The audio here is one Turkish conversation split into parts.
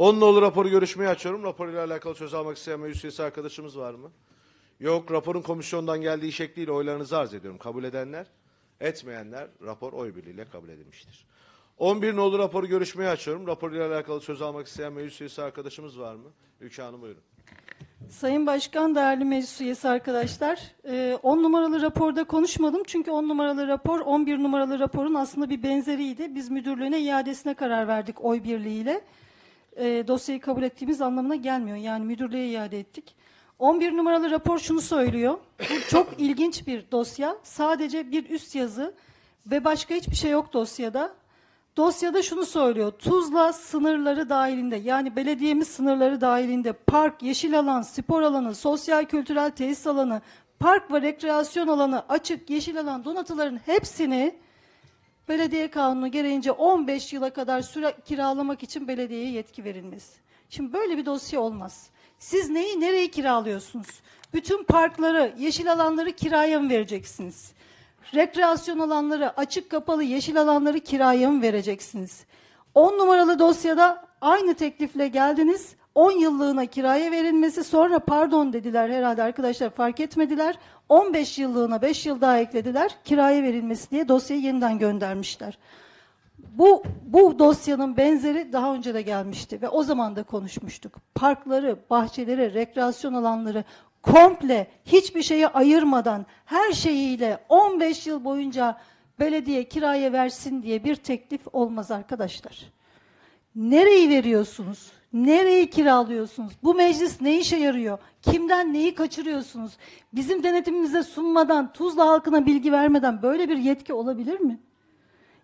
10 nolu raporu görüşmeye açıyorum. Raporuyla alakalı söz almak isteyen meclis üyesi arkadaşımız var mı? Yok. Raporun komisyondan geldiği şekliyle oylarınızı arz ediyorum. Kabul edenler, etmeyenler rapor oy birliğiyle kabul edilmiştir. 11 nolu raporu görüşmeye açıyorum. Raporuyla alakalı söz almak isteyen meclis üyesi arkadaşımız var mı? Ülke Hanım buyurun. Sayın Başkan, değerli meclis üyesi arkadaşlar, e, 10 numaralı raporda konuşmadım çünkü 10 numaralı rapor 11 numaralı raporun aslında bir benzeriydi. Biz müdürlüğüne iadesine karar verdik oy birliğiyle. E, Dosyayı kabul ettiğimiz anlamına gelmiyor. Yani müdürlüğe iade ettik. 11 numaralı rapor şunu söylüyor. Bu çok ilginç bir dosya. Sadece bir üst yazı ve başka hiçbir şey yok dosyada. Dosyada şunu söylüyor. Tuzla sınırları dahilinde yani belediyemiz sınırları dahilinde park, yeşil alan, spor alanı, sosyal kültürel tesis alanı, park ve rekreasyon alanı, açık yeşil alan donatıların hepsini belediye kanunu gereğince 15 yıla kadar süre kiralamak için belediyeye yetki verilmesi. Şimdi böyle bir dosya olmaz. Siz neyi nereye kiralıyorsunuz? Bütün parkları, yeşil alanları kiraya mı vereceksiniz? Rekreasyon alanları, açık kapalı yeşil alanları kiraya mı vereceksiniz? 10 numaralı dosyada aynı teklifle geldiniz. 10 yıllığına kiraya verilmesi sonra pardon dediler herhalde arkadaşlar fark etmediler. 15 yıllığına 5 yıl daha eklediler. Kiraya verilmesi diye dosyayı yeniden göndermişler. Bu, bu dosyanın benzeri daha önce de gelmişti ve o zaman da konuşmuştuk. Parkları, bahçeleri, rekreasyon alanları komple hiçbir şeye ayırmadan her şeyiyle 15 yıl boyunca belediye kiraya versin diye bir teklif olmaz arkadaşlar. Nereyi veriyorsunuz? Nereyi kiralıyorsunuz? Bu meclis ne işe yarıyor? Kimden neyi kaçırıyorsunuz? Bizim denetimimize sunmadan, Tuzla halkına bilgi vermeden böyle bir yetki olabilir mi?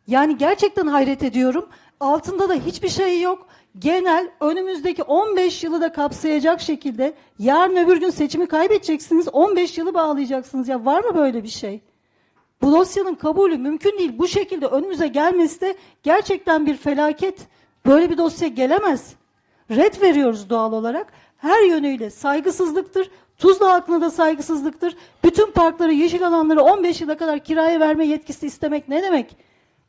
Yani gerçekten hayret ediyorum. Altında da hiçbir şey yok. Genel önümüzdeki 15 yılı da kapsayacak şekilde yarın öbür gün seçimi kaybedeceksiniz. 15 yılı bağlayacaksınız. Ya var mı böyle bir şey? Bu dosyanın kabulü mümkün değil. Bu şekilde önümüze gelmesi de gerçekten bir felaket. Böyle bir dosya gelemez. Red veriyoruz doğal olarak. Her yönüyle saygısızlıktır. Tuzla halkına da saygısızlıktır. Bütün parkları, yeşil alanları 15 yıla kadar kiraya verme yetkisi istemek ne demek?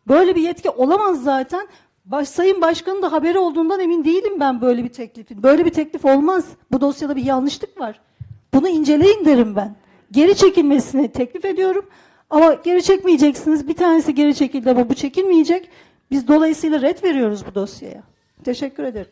Böyle bir yetki olamaz zaten. Baş, Sayın Başkan'ın da haberi olduğundan emin değilim ben böyle bir teklifin. Böyle bir teklif olmaz. Bu dosyada bir yanlışlık var. Bunu inceleyin derim ben. Geri çekilmesini teklif ediyorum. Ama geri çekmeyeceksiniz. Bir tanesi geri çekildi ama bu çekilmeyecek. Biz dolayısıyla red veriyoruz bu dosyaya. Teşekkür ederim.